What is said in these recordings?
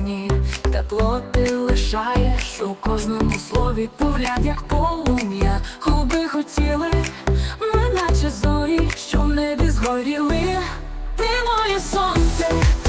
долоні, тепло ти лишаєш у кожному слові погляд, як полум'я, губи хотіли, ми наче зорі, що в небі згоріли, ти моє сонце.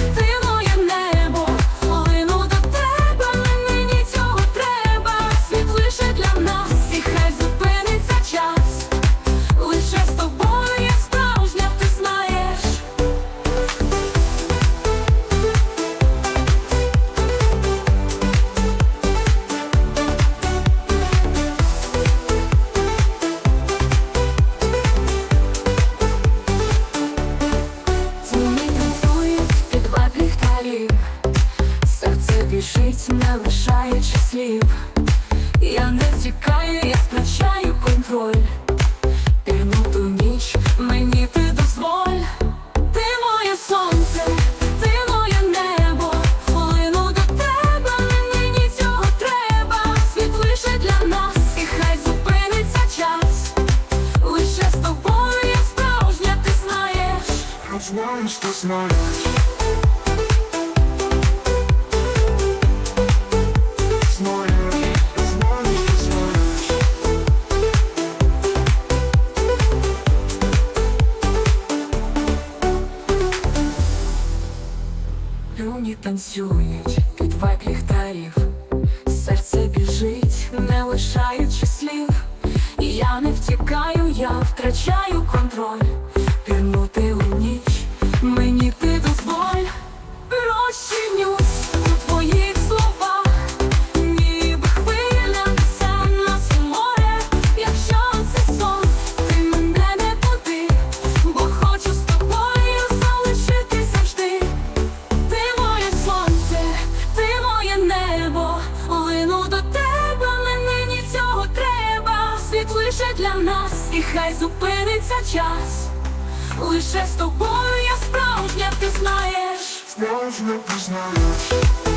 Біжить, не лишаючи слів Я не втікаю, я втрачаю контроль. Пірнуту ніч, мені ти дозволь. Ти моє сонце, ти моє небо. До тебе, мені цього треба. Світ лише для нас, і хай зупиниться час. Лише з тобою я справжня, ти знаєш. Знаєш, Люні танцюють під вайб ліхтарів. Серце біжить, не лишаючи слів. І я не втікаю, я втрачаю контроль лише для нас, і хай зупиниться час. Лише з тобою я справжня, ти знаєш. Справжня ти знаєш.